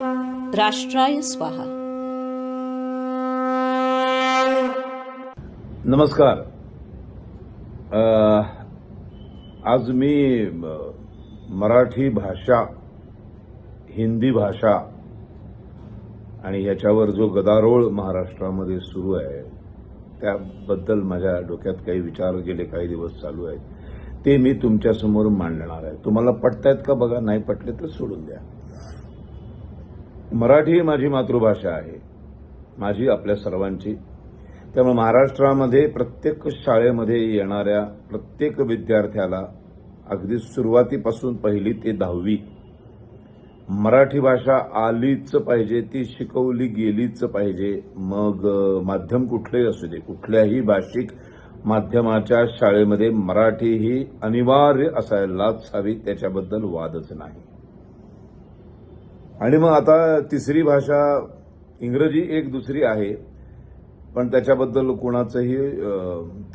राष्ट्राय स्वाहा. नमस्कार. आज मी मराठी भाषा हिंदी भाषा आणि याच्यावर जो गदारोळ महाराष्ट्रामध्ये सुरू आहे त्याबद्दल माझ्या डोक्यात काही विचार गेले काही दिवस चालू आहेत. ते मी तुमच्यासमोर मांडणार आहे. तुम्हाला पटतायत का बघा? नाही पटले तर सोडून द्या. मराठी ही माझी मातृभाषा आहे. माझी आपल्या सर्वांची. त्यामुळे महाराष्ट्रामध्ये प्रत्येक शाळेमध्ये येणाऱ्या प्रत्येक विद्यार्थ्याला अगदी सुरुवातीपासून पहिली ते दहावी मराठी भाषा आलीच पाहिजे ती शिकवली गेलीच पाहिजे. मग माध्यम कुठलंही असू दे कुठल्याही भाषिक माध्यमाच्या शाळेमध्ये मराठी ही अनिवार्य असायलाच हवी त्याच्याबद्दल वादच नाही. आणि मग आता तिसरी भाषा इंग्रजी एक दुसरी आहे पण त्याच्याबद्दल कुणाचंही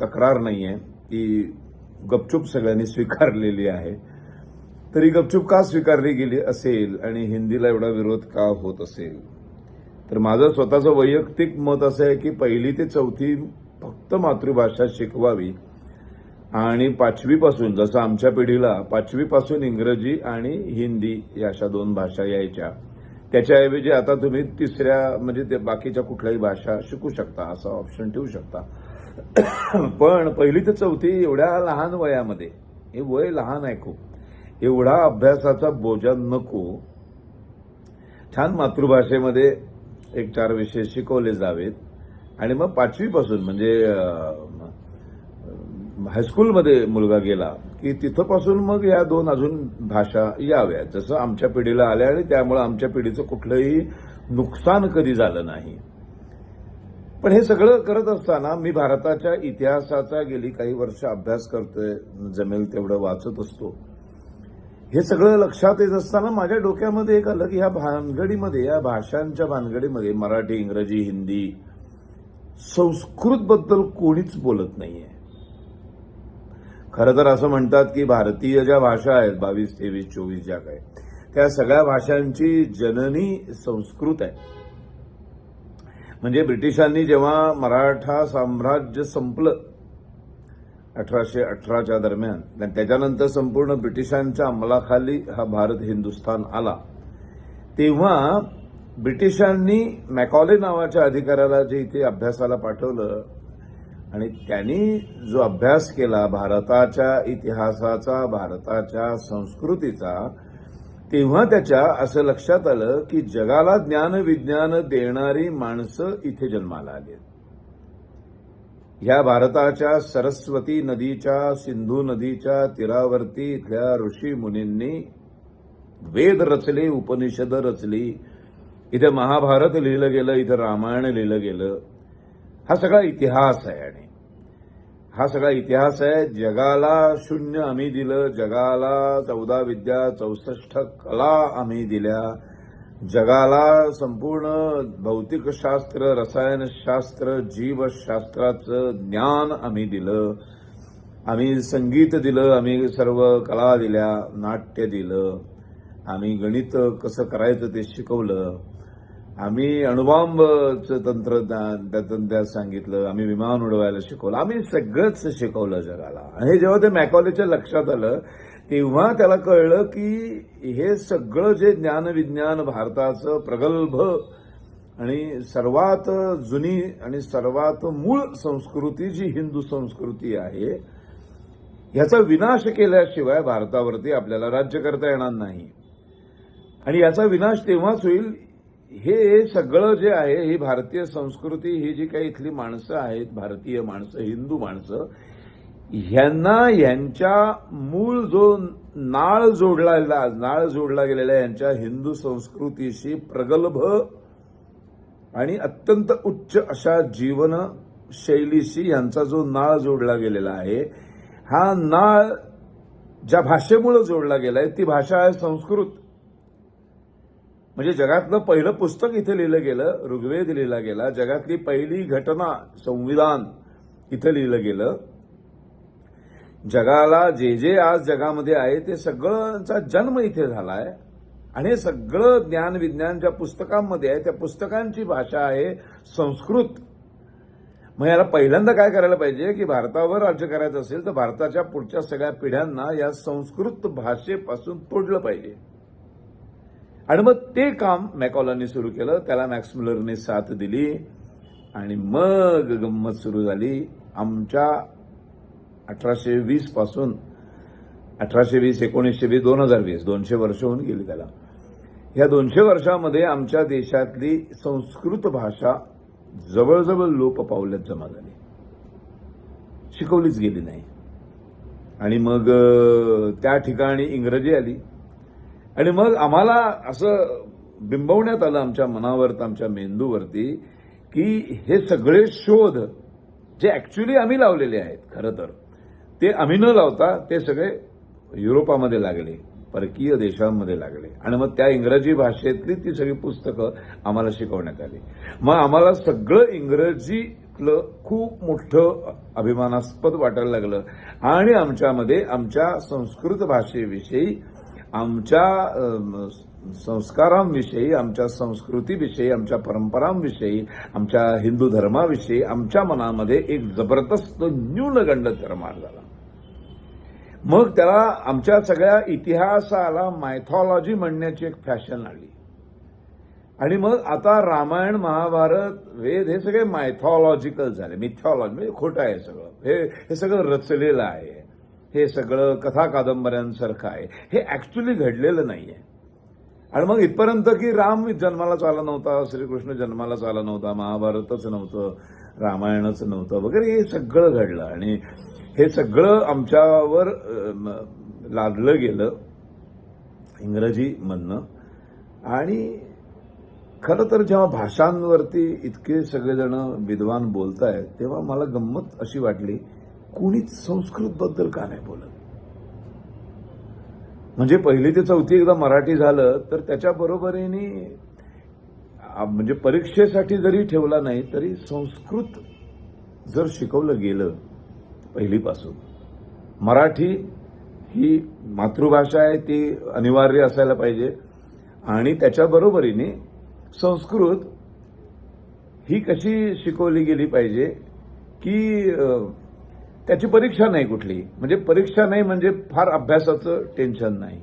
तक्रार नाही आहे ती गपचूप सगळ्यांनी स्वीकारलेली आहे. तरी गपचूप का स्वीकारली गेली असेल आणि हिंदीला एवढा विरोध का होत असेल? तर माझं स्वतःचं वैयक्तिक मत असं आहे की पहिली ते चौथी फक्त मातृभाषा शिकवावी. आणि पाचवीपासून जसं आमच्या पिढीला पाचवीपासून इंग्रजी आणि हिंदी या अशा दोन भाषा यायच्या. त्याच्याऐवजी आता तुम्ही तिसऱ्या म्हणजे ते बाकीच्या कुठल्याही भाषा शिकू शकता असा ऑप्शन ठेवू शकता. पण पहिली ते चौथी एवढ्या लहान वयामध्ये हे वय लहान आहे खूप. एवढा अभ्यासाचा बोजा नको. छान मातृभाषेमध्ये एक चार विषय शिकवले जावेत. आणि मग पाचवीपासून म्हणजे हायस्कूलमध्ये मुलगा गेला की तिथंपासून मग या दोन अजून भाषा याव्या. जसं आमच्या पिढीला आल्या आणि त्यामुळे आमच्या पिढीचं कुठलंही नुकसान कधी झालं नाही. पण हे सगळं करत असताना मी भारताच्या इतिहासाचा गेली काही वर्ष अभ्यास करतोय जमेल तेवढं वाचत असतो. हे सगळं लक्षात येत असताना माझ्या डोक्यामध्ये एक आलं की ह्या भानगडीमध्ये या भाषांच्या भानगडीमध्ये मराठी इंग्रजी हिंदी संस्कृतबद्दल कोणीच बोलत नाहीये. खरं तर असं म्हणतात की भारतीय ज्या भाषा आहेत बावीस तेवीस चोवीस ज्या काय त्या सगळ्या भाषांची जननी संस्कृत आहे. म्हणजे ब्रिटिशांनी जेव्हा मराठा साम्राज्य संपलं अठराशे अठराच्या दरम्यान आणि त्याच्यानंतर संपूर्ण ब्रिटिशांच्या अंमलाखाली हा भारत हिंदुस्थान आला तेव्हा ब्रिटिशांनी मॅकॉले नावाच्या अधिकाऱ्याला जे इथे अभ्यासाला पाठवलं आणि त्यांनी जो अभ्यास केला भारताच्या इतिहासाचा भारताच्या संस्कृतीचा तेव्हा त्याच्या असं लक्षात आलं की जगाला ज्ञान विज्ञान देणारी माणसं इथे जन्माला आली. ह्या भारताच्या सरस्वती नदीच्या सिंधू नदीच्या तीरावरती इथल्या ऋषी मुनींनी वेद रचले उपनिषद रचली. इथे महाभारत लिहिलं गेलं इथं रामायण लिहिलं गेलं. हा सगळा इतिहास आहे आणि हा सगळा इतिहास आहे. जगाला शून्य आम्ही दिलं. जगाला चौदा विद्या चौसष्ट कला आम्ही दिल्या. जगाला संपूर्ण भौतिकशास्त्र रसायनशास्त्र जीवशास्त्राचं ज्ञान आम्ही दिलं. आम्ही संगीत दिलं. आम्ही सर्व कला दिल्या. नाट्य दिलं. आम्ही गणित कसं करायचं ते शिकवलं. आम्ही अणुबॉम्बचं तंत्रज्ञान त्यातून त्यात सांगितलं आम्ही विमान उडवायला शिकवलं आम्ही सगळंच शिकवलं जगाला. आणि हे जेव्हा ते मॅकॉलेच्या लक्षात आलं तेव्हा त्याला कळलं की हे सगळं जे ज्ञान विज्ञान भारताचं प्रगल्भ आणि सर्वात जुनी आणि सर्वात मूळ संस्कृती जी हिंदू संस्कृती आहे ह्याचा विनाश केल्याशिवाय भारतावरती आपल्याला राज्य करता येणार नाही. आणि याचा विनाश तेव्हाच होईल हे सगळं जे आहे ही भारतीय संस्कृती ही जी काही इथली माणसं आहेत भारतीय माणसं हिंदू माणसं ह्यांना यांच्या मूळ जो नाळ जोडला नाळ जोडला गेलेला यांच्या हिंदू संस्कृतीशी प्रगल्भ आणि अत्यंत उच्च अशा जीवन शैलीशी यांचा जो नाळ जोडला गेलेला आहे हा नाळ ज्या भाषेमुळे जोडला गेलाय ती भाषा आहे संस्कृत. म्हणजे जगातलं पहिलं पुस्तक इथे लिहिलं गेलं ऋग्वेद लिहिला गेला जगातली पहिली घटना संविधान इथं लिहिलं गेलं. जगाला जे जे आज जगामध्ये आहे ते सगळ्यांचा जन्म इथे झालाय. आणि हे सगळं ज्ञान विज्ञान ज्या पुस्तकांमध्ये आहे त्या पुस्तकांची भाषा आहे संस्कृत. मग याला पहिल्यांदा काय करायला पाहिजे की भारतावर राज्य करायचं असेल तर भारताच्या पुढच्या सगळ्या पिढ्यांना या संस्कृत भाषेपासून तोडलं पाहिजे. आणि मग ते काम मॅकॉलॉनी सुरू केलं. त्याला मॅक्स मुलरने साथ दिली. आणि मग गंमत सुरू झाली. आमच्या अठराशे वीसपासून अठराशे वीस एकोणीसशे वीस दोन हजार वीस दोनशे वर्ष होऊन गेली त्याला. ह्या दोनशे वर्षामध्ये आमच्या देशातली संस्कृत भाषा जवळजवळ लोप पावल्यात जमा झाली. शिकवलीच गेली नाही. आणि मग त्या ठिकाणी इंग्रजी आली. आणि मग आम्हाला असं बिंबवण्यात आलं आमच्या मनावर आमच्या मेंदूवरती की हे सगळे शोध जे ऍक्च्युली आम्ही लावलेले आहेत खरं तर ते आम्ही न लावता ते सगळे युरोपामध्ये लागले परकीय देशांमध्ये लागले. आणि मग त्या इंग्रजी भाषेतली ती सगळी पुस्तकं आम्हाला शिकवण्यात आली. मग आम्हाला सगळं इंग्रजीतलं खूप मोठं अभिमानास्पद वाटायला लागलं. आणि आमच्यामध्ये आमच्या संस्कृत भाषेविषयी आमच्या संस्कारांविषयी आमच्या संस्कृतीविषयी आमच्या परंपरांविषयी आमच्या हिंदू धर्माविषयी आमच्या मनामध्ये एक जबरदस्त न्यूनगंड निर्माण झाला. मग त्याला आमच्या सगळ्या इतिहासाला मायथॉलॉजी म्हणण्याची एक फॅशन आली आणि मग आता रामायण महाभारत वेद हे सगळे मायथॉलॉजिकल झाले. मिथॉलॉजी म्हणजे खोटं आहे सगळं. हे हे सगळं रचलेलं आहे. हे सगळं कथा कादंबऱ्यांसारखं आहे. हे ॲक्च्युली घडलेलं नाही आहे आणि मग इथपर्यंत की राम जन्मालाच आला नव्हता श्रीकृष्ण जन्मालाच आला नव्हता महाभारतच नव्हतं रामायणच नव्हतं वगैरे हे सगळं घडलं. आणि हे सगळं आमच्यावर लादलं गेलं इंग्रजी म्हणणं आणि खरं तर जेव्हा भाषांवरती इतके सगळेजण विद्वान बोलत आहेत तेव्हा मला गंमत अशी वाटली कुणीच संस्कृतबद्दल का नाही बोलत? म्हणजे पहिली ते चौथी एकदा मराठी झालं तर त्याच्या बरोबरीने म्हणजे परीक्षेसाठी जरी ठेवला नाही तरी संस्कृत जर शिकवलं गेलं पहिलीपासून. मराठी ही मातृभाषा आहे ती अनिवार्य असायला पाहिजे. आणि त्याच्या बरोबरीने संस्कृत ही कशी शिकवली गेली पाहिजे की त्याची परीक्षा नाही कुठली. म्हणजे परीक्षा नाही म्हणजे फार अभ्यासाचं टेन्शन नाही.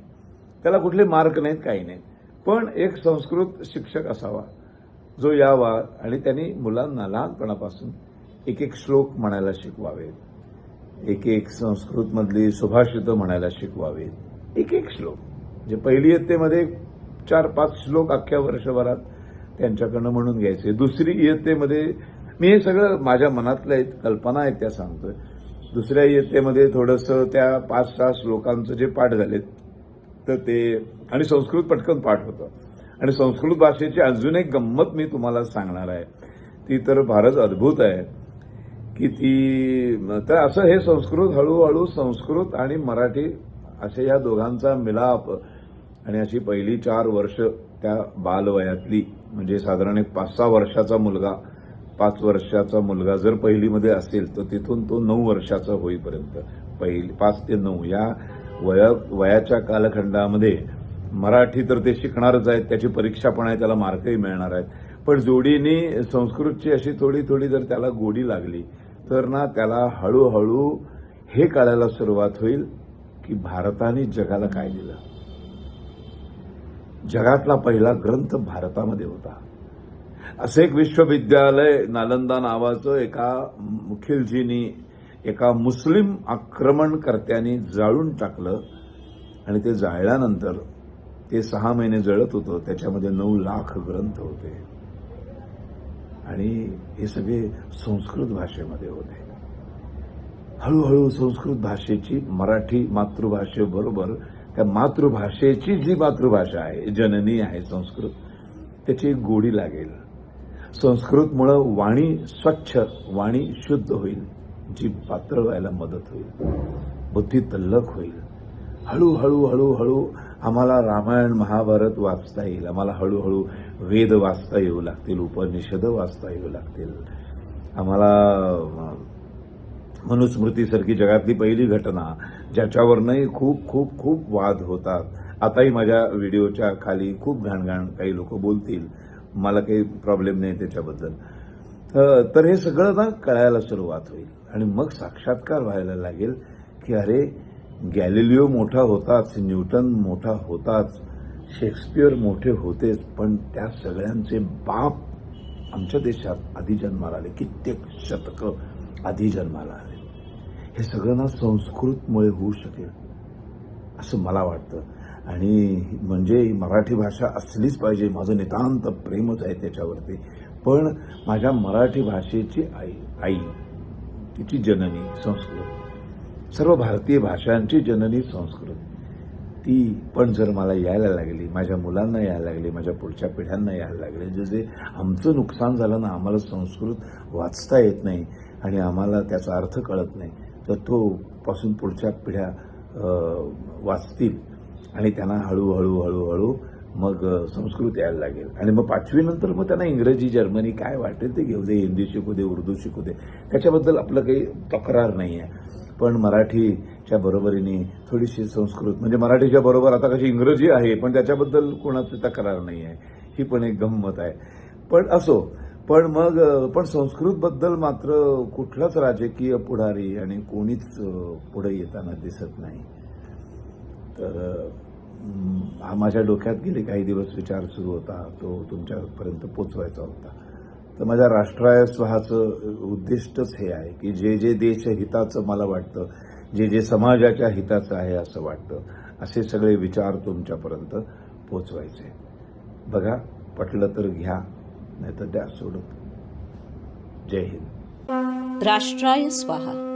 त्याला कुठले मार्क नाहीत काही नाहीत. पण एक संस्कृत शिक्षक असावा जो यावा आणि त्यांनी मुलांना लहानपणापासून एक एक श्लोक म्हणायला शिकवावेत. एक एक संस्कृतमधली सुभाषितं म्हणायला शिकवावेत. एक एक श्लोक. म्हणजे पहिली इयत्तेमध्ये चार पाच श्लोक अख्ख्या वर्षभरात त्यांच्याकडनं म्हणून घ्यायचे. दुसरी इयत्तेमध्ये मी हे सगळं माझ्या मनातल्या आहेत, कल्पना आहेत त्या सांगतोय. दुसऱ्या इयत्तेमध्ये थोडंसं त्या पाच सहा श्लोकांचं जे पाठ झालेत तर ते आणि संस्कृत पटकन पाठ होतं. आणि संस्कृत भाषेची अजून एक गंमत मी तुम्हाला सांगणार आहे. ती तर फारच अद्भुत आहे की ती तर असं हे संस्कृत हळूहळू संस्कृत आणि मराठी असे या दोघांचा मिलाप आणि अशी पहिली चार वर्ष त्या बालवयातली म्हणजे साधारण एक पाच सहा वर्षाचा मुलगा पाच वर्षाचा मुलगा जर पहिलीमध्ये असेल तर तिथून तो नऊ वर्षाचा होईपर्यंत. पहिली पाच ते नऊ या वया वयाच्या कालखंडामध्ये मराठी तर ते शिकणारच आहेत त्याची परीक्षा पण आहे त्याला मार्कही मिळणार आहेत. पण जोडीने संस्कृतची अशी थोडी थोडी जर त्याला गोडी लागली तर ना त्याला हळूहळू हे कळायला सुरुवात होईल की भारताने जगाला काय दिलं. जगातला पहिला ग्रंथ भारतामध्ये होता. असं एक विश्वविद्यालय नालंदा नावाचं एका मुखिलजीनी एका मुस्लिम आक्रमणकर्त्यांनी जाळून टाकलं. आणि ते जाळल्यानंतर ते सहा महिने जळत होतं. त्याच्यामध्ये नऊ लाख ग्रंथ होते. आणि हे सगळे संस्कृत भाषेमध्ये होते. हळूहळू संस्कृत भाषेची मराठी मातृभाषेबरोबर त्या मातृभाषेची जी मातृभाषा आहे जननी आहे संस्कृत त्याची गोडी लागेल. संस्कृतमुळं वाणी स्वच्छ वाणी शुद्ध होईल जी पात्र व्हायला मदत होईल. बुद्धी तल्लक होईल. हळूहळू हळूहळू आम्हाला रामायण महाभारत वाचता येईल. आम्हाला हळूहळू वेद वाचता येऊ लागतील उपनिषद वाचता येऊ लागतील. आम्हाला मनुस्मृतीसारखी जगातली पहिली घटना ज्याच्यावरनंही खूप खूप खूप वाद होतात. आताही माझ्या व्हिडिओच्या खाली खूप घाणघाण काही लोक बोलतील. मला काही प्रॉब्लेम नाही त्याच्याबद्दल. तर हे सगळं ना कळायला सुरुवात होईल. आणि मग साक्षात्कार व्हायला लागेल की अरे गॅलिलिओ मोठा होताच न्यूटन मोठा होताच शेक्सपियर मोठे होतेच पण त्या सगळ्यांचे बाप आमच्या देशात आधी जन्माला आले. कित्येक शतकं आधी जन्माला आले. हे सगळं ना संस्कृतमुळे होऊ शकेल असं मला वाटतं. आणि म्हणजे मराठी भाषा असलीच पाहिजे. माझं नितांत प्रेमच आहे त्याच्यावरती. पण माझ्या मराठी भाषेची आई आई तिची जननी संस्कृत सर्व भारतीय भाषांची जननी संस्कृत ती पण जर मला यायला लागली माझ्या मुलांना यायला लागली माझ्या पुढच्या पिढ्यांना यायला लागले जे जे आमचं नुकसान झालं ना आम्हाला संस्कृत वाचता येत नाही आणि आम्हाला त्याचा अर्थ कळत नाही तर तो पासून पुढच्या पिढ्या वाचतील. आणि त्यांना हळूहळू हळूहळू मग संस्कृत यायला लागेल. आणि मग पाचवीनंतर मग त्यांना इंग्रजी जर्मनी काय वाटेल ते घेऊ दे हिंदी शिकू दे उर्दू शिकू दे. त्याच्याबद्दल आपलं काही तक्रार नाही आहे. पण मराठीच्या बरोबरीने थोडीशी संस्कृत म्हणजे मराठीच्या बरोबर आता कशी इंग्रजी आहे पण त्याच्याबद्दल कोणाची तक्रार नाही आहे. ही पण एक गंमत आहे. पण असो पण मग पण संस्कृतबद्दल मात्र कुठलाच राजकीय पुढारी आणि कोणीच पुढे येताना दिसत नाही. तर हा माझ्या डोक्यात गेले काही दिवस विचार सुरू होता तो तुमच्यापर्यंत पोचवायचा होता. तर माझ्या राष्ट्राय स्वहाचं उद्दिष्टच हे आहे की जे जे देश हिताचं मला वाटतं जे जे समाजाच्या हिताचं आहे असं वाटतं असे सगळे विचार तुमच्यापर्यंत पोचवायचे. बघा पटलं तर घ्या नाही तर द्या सोडून. जय हिंद. राष्ट्राय स्वाहा